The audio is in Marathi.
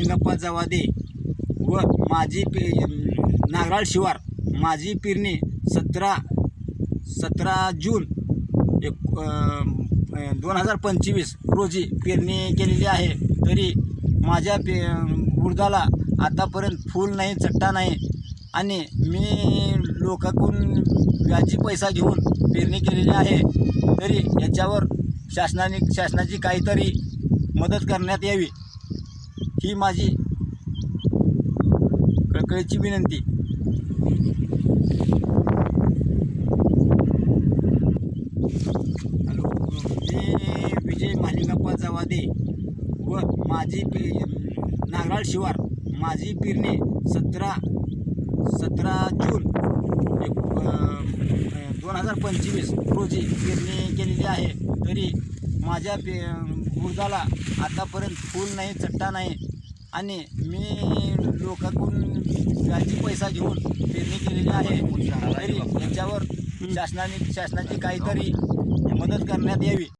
महालिंगप्पा जवादे व माझी पे नागराळ शिवार. माझी पेरणी सतरा सतरा जून एक दोन हजार पंचवीस रोजी पेरणी केलेली आहे. तरी माझ्या पे बुरदाला आतापर्यंत फूल नाही चट्टा नाही. आणि मी लोकांकडून व्याजी पैसा घेऊन पेरणी केलेली आहे. तरी याच्यावर शासनाने शासनाची काहीतरी मदत करण्यात यावी. ही माझी कळकळीची विनंती. हॅलो मी विजय महालिंगप्पा जवादे व माझी पि नागराळ शिवार माझी पेरणी सतरा सतरा जून एक दोन हजार पंचवीस रोजी पेरणी केलेली आहे. तरी माझ्या पे उडदाला आतापर्यंत फूल नाही चट्टा नाही. आणि मी लोकांकडून व्याजी पैसा घेऊन पेरणी केलेली आहे. तरी याच्यावर शासनाने शासनाची काहीतरी मदत करण्यात यावी.